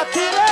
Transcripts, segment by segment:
atirei.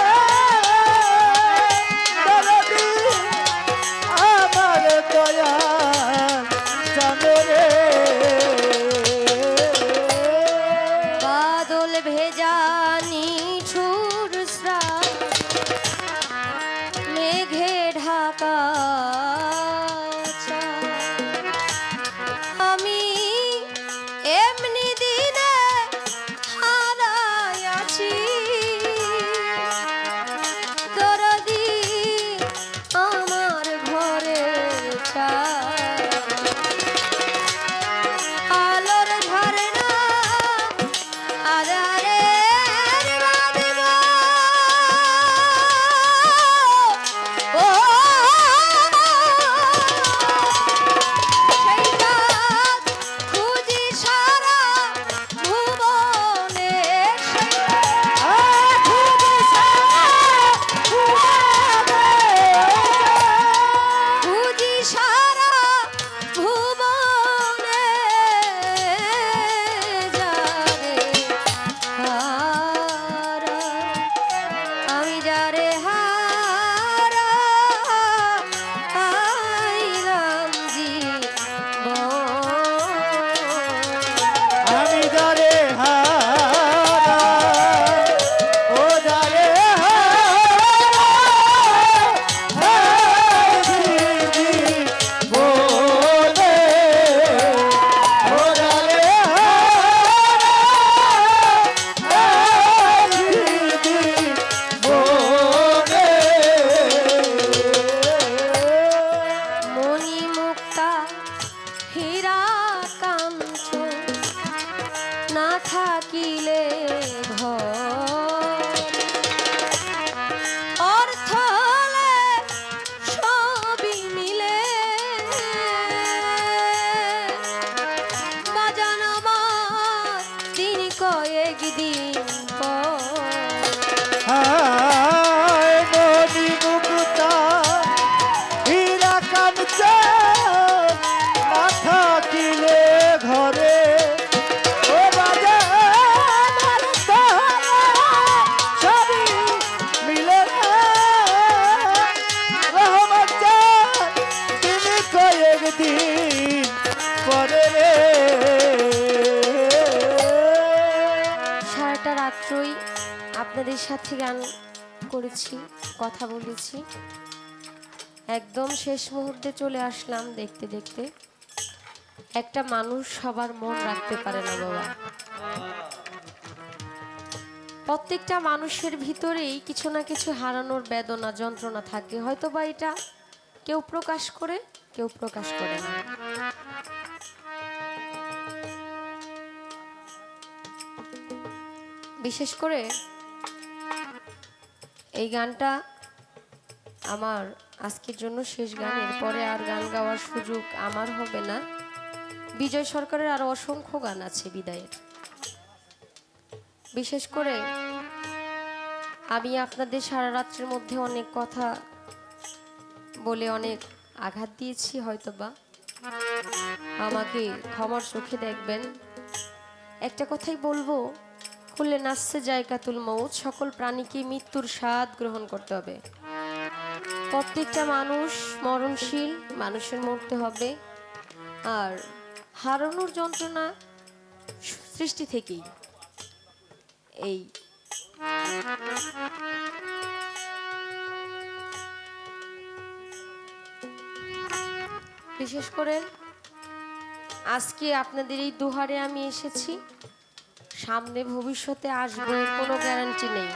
সারাটা রাত্রই আপনাদের সাথে গান করেছি, কথা বলেছি। একদম শেষ মুহূর্তে চলে আসলাম দেখতে দেখতে। একটা মানুষ সবার মন রাখতে পারে না বাবা। প্রত্যেকটা মানুষের ভিতরেই কিছু না কিছু হারানোর বেদনা, যন্ত্রণা থাকে। হয়তো বা এটা কেউ প্রকাশ করে, কেউ প্রকাশ করে না। বিশেষ করে এই গানটা আমার আজকের জন্য শেষ গান, এরপরে আর গান গাওয়ার সুযোগ আমার হবে না। বিজয় সরকারের আরও অসংখ্য গান আছে বিদায়ের। বিশেষ করে আমি আপনাদের সারা রাত্রের মধ্যে অনেক কথা বলে অনেক আঘাত দিয়েছি, হয়তোবা। আমাকে ক্ষমার চোখে দেখবেন। একটা কথাই বলব খুলে নাচছে জায়গাতুল মৌত সকল প্রাণীকে মৃত্যুর স্বাদ গ্রহণ করতে হবে। প্রত্যেকটা মানুষ মরণশীল, মানুষের মরতে হবে। আর হারানোর যন্ত্রণা সৃষ্টি থেকেই। এই। বিশেষ করে আজকে আপনাদের এই দুহারে আমি এসেছি। সামনে ভবিষ্যতে আসবে কোনো গ্যারান্টি নেই।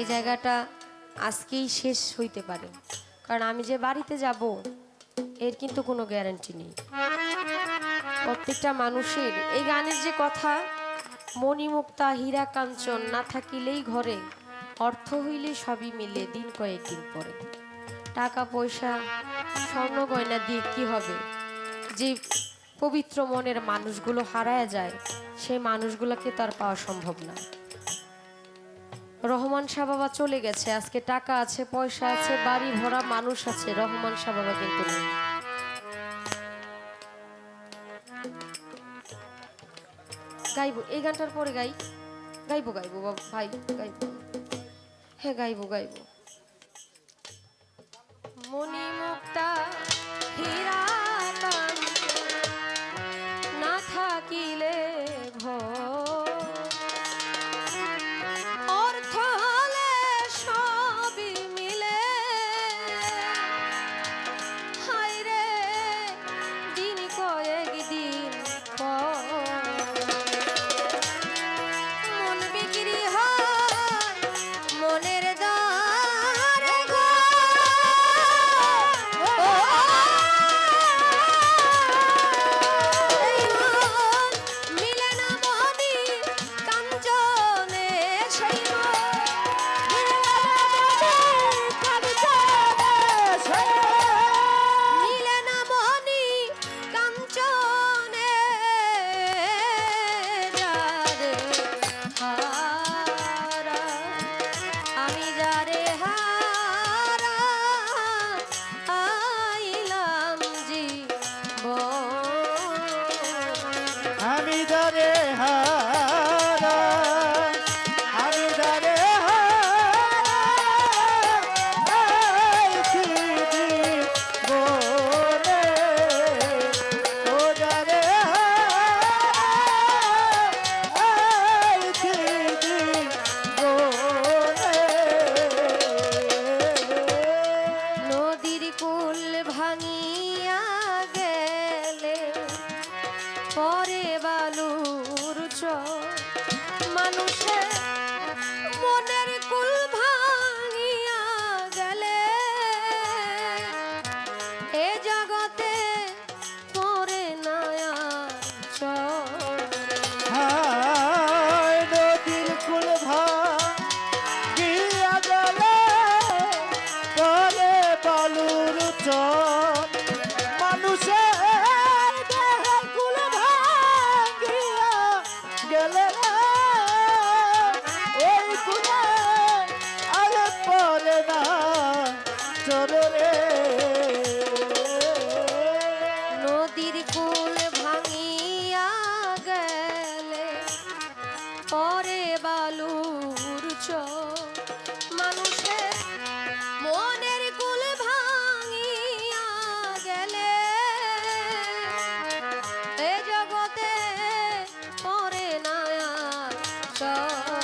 এই জায়গাটা আজকেই শেষ হইতে পারে। কারণ আমি যে বাড়িতে যাব, এর কিন্তু কোনো গ্যারান্টি নেই। প্রত্যেকটা মানুষের এই গানের যে কথা, মণিমুক্তা হীরা কাঞ্চন না থাকিলেই ঘরে, অর্থ হইলে সবই মিলে দিন কয়েকদিন পরে। টাকা পয়সা স্বর্ণ গয়না দিয়ে কি হবে? যে পবিত্র মনের মানুষগুলো হারায় যায়, সেই মানুষগুলোকে তার পাওয়া সম্ভব না। রহমান শাহ বাবা চলে গেছে, আজকে টাকা আছে, পয়সা আছে, বাড়ি ভরা মানুষ আছে, রহমান শাহ বাবা কিন্তু নেই। গাইব, এই গানটার পরে গাই, গাইবো গাইবো ভাই, গাইবো। হ্যাঁ গাইবো গাইবো। মণি মুক্তা ella. আর